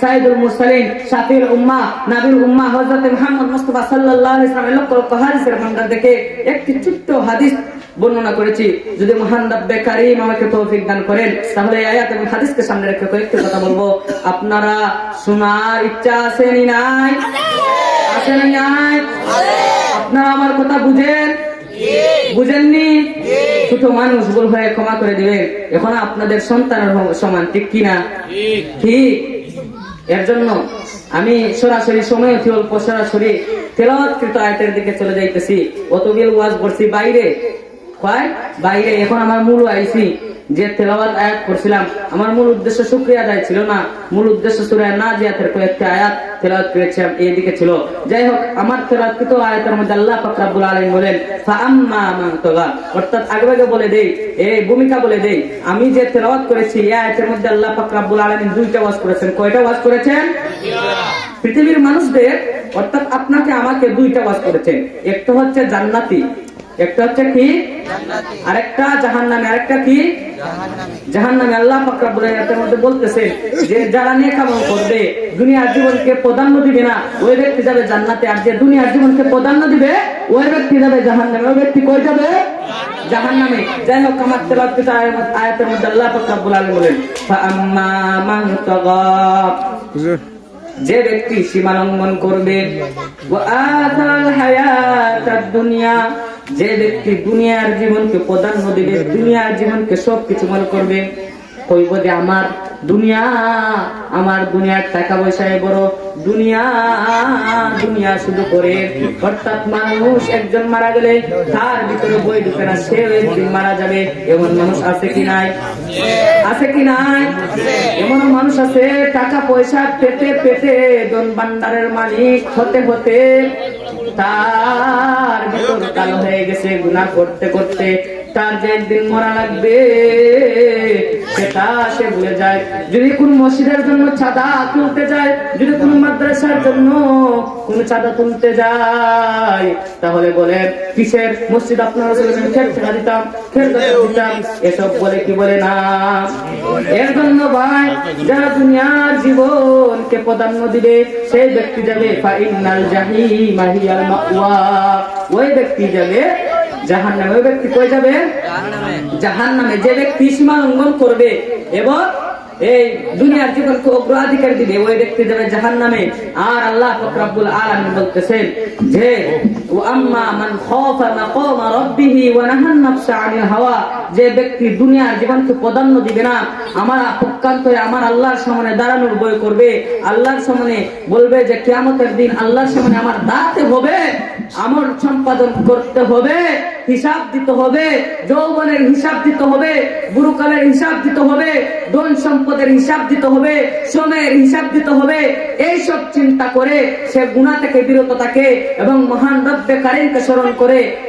সাইদুল মুরসালিন শাফির হযরত মুহাম্মদ মুস্তাফা সাল্লাল্লাহু আলাইহি লক্ষ লক্ষ হাদিসের ভান্ডার একটি ছোট্ট হাদিস বর্ণনা করেছি। যদি মহান রব্বে কারীম আমাকে তৌফিক দান করেন তাহলে আয়াত এবং হাদিসকে সামনে রেখে কয়েকটি কথা বলব। আপনারা শোনার ইচ্ছা আছে নি নাই? আছে না নাই? আপনারা আমার কথা বুঝেন? বুঝেননি? ছোট মানুষ ভুল হয়ে ক্ষমা করে দিবেন। এখন আপনাদের সন্তানের সমান ঠিক কিনা? ঠিক। এর জন্য আমি সরাসরি সময় অতি অল্প, সরাসরি তেলাওয়াতকৃত আয়াতের দিকে চলে যাইতেছি। অতগুলো ওয়াজ করছি বাইরে। বাইরে। এখন আমার মূল আইছি যে তেলাওয়াত আয়াত করছিলাম, আমার মূল উদ্দেশ্য শুক্রিয়া আদায় ছিল না। মূল উদ্দেশ্য সুরা না জিয়াতের কয়েকটি আয়াত তেলাওয়াত করেছিলাম, এই দিকে ছিল। যাই হোক আমার তেলাওয়াতকৃত আয়াতের মধ্যে আল্লাহ পাক রাব্বুল আলামিন বলেন, ফাআম্মা মান তাগা অর্থাৎ আগে আগে বলে দেই এই ভূমিকা বলে দেই, আমি যে তেলাওয়াত করেছি, এই আয়াতের মধ্যে আল্লাহ পাক রাব্বুল আলামিন দুইটা ওয়াজ করেছেন। কয়টা ওয়াজ করেছেন? পৃথিবীর মানুষদের, অর্থাৎ আপনাকে আমাকে দুইটা ওয়াজ করেছেন। একটা হচ্ছে জান্নাতি একটা হচ্ছে কি? আরেকটা জাহান্নামী আরেকটা কি? জাহান্নামী। আল্লাহ পাক মধ্যে বলতেছে যে যারা আমল করবে দুনিয়ার জীবনকে প্রাধান্য দিবে না ওই ব্যক্তি যাবে জান্নাতে। আর যে দুনিয়ার জীবনকে প্রাধান্য দিবে ওই ব্যক্তি যাবে জাহান্নামে। ওই ব্যক্তি কই যাবে? জাহান্নামে। যাই হোক আমার আয়াতের মধ্যে আল্লাহ পাক রব্বুল আলামিন বলেন মান তাগা। যে ব্যক্তি সীমা লঙ্ঘন করবে ওয়া আথাল হায়াতাদ দুনিয়া। যে ব্যক্তি দুনিয়ার জীবনকে প্রাধান্য দিবে, দুনিয়ার জীবনকে সব কিছু মনে করবে, কইব যে আমার দুনিয়া, আমার দুনিয়ার টাকা পয়সায় বড় মানুষ একজন মারা গেলে তার ভিতরে না মারা যাবে। এমন মানুষ আছে কি নাই? কি নাই? এমন মানুষ আছে, টাকা পয়সা পেতে পেতে দন ভান্ডারের মালিক হতে হতে তার ভিতর কালো হয়ে গেছে গুণা করতে করতে। তার যে একদিন মরা লাগবে, সেটা সে ভুলে যায়। যদি কোন মসজিদের জন্য চাঁদা তুলতে যায়, যদি কোন মাদ্রাসার জন্য কোন চাঁদা তুলতে যায়, তাহলে বলে, কিসের মসজিদ আপনারা দিতাম দিতাম? এসব বলে কি বলে না? এর জন্য ভাই, যারা দুনিয়ার জীবনকে প্রাধান্য দিবে, সেই ব্যক্তি যাবে ওই ব্যক্তি যাবে জাহান নামে ওই ব্যক্তি কই যাবে? জাহান নামে যে ব্যক্তি সীমা লঙ্ঘন করবে এবং এই দুনিয়ার জীবনকে অগ্রাধিকার দিবে, ওই ব্যক্তি যাবে জাহান নামে আর আল্লাহ ফকরাবুল আলমী বলতেছেন যে আম্মা মান খাফা মাকামা রাব্বিহি ওয়া নাহান নাফসা আনিল হাওয়া। যে ব্যক্তি দুনিয়ার জীবনকে প্রাধান্য দিবে না, আমার পক্ষান্ত হয়ে আমার আল্লাহর সামনে দাঁড়ানোর বই করবে। আল্লাহর সামনে বলবে যে, কিয়ামতের দিন আল্লাহর সামনে আমার দাঁড়াতে হবে, আমল সম্পাদন করতে হবে। হিসাব দিতে হবে, যৌবনের হিসাব দিতে হবে, গুরুকালের হিসাব দিতে হবে, ধন সম্পদের হিসাব দিতে হবে সময়ের হিসাব দিতে হবে। এইসব চিন্তা করে সে গুণা থেকে বিরত থাকে এবং মহান রব্বে কারিমকে স্মরণ করে